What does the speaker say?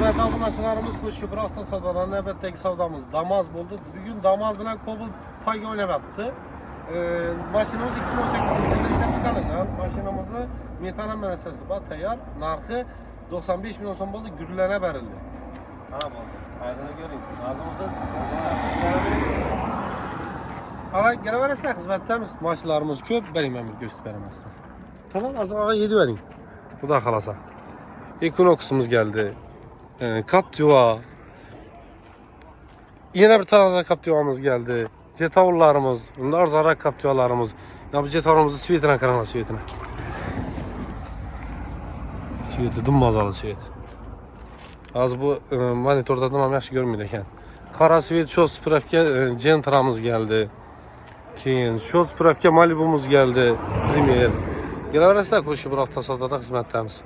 Burada tabunacılarımız kuşku bıraktı sadalan nöbetdeki savdamız damaz buldu. Bugün damaz bilen kobul payga oynamakta. Ee, maşinamız 2018 yılında işlem çıkarılgan. Maşinamızı metana müessesesi var tayar. Narxı 95 milyon son buldu gürülene verildi. Ha buldu. Aydını görün. Ağzımızız. Ağa gene verirsen hizmettemiz. Maçlarımız köp. Benim ben bir göstereyim aslında. Tamam az ağa 7 vereyim. Bu da kalasa. Equinox'umuz geldi. Ee. Yine bir tane Captiva'mız geldi. Jetavullarımız, bunlar zarar Captiva'larımız. Ya bu Jetavul'umuzu svetine karana svetine. Sveti dummazalı svet. Az bu e, monitorda tamam görmüyor ekan. Qara svet Shot Spravka e, Gentra'mız geldi. Keyin Shot Spravka Malibu'muz geldi. Premier. Gelaverasizlar ko'shib bir hafta sodada xizmatdamiz.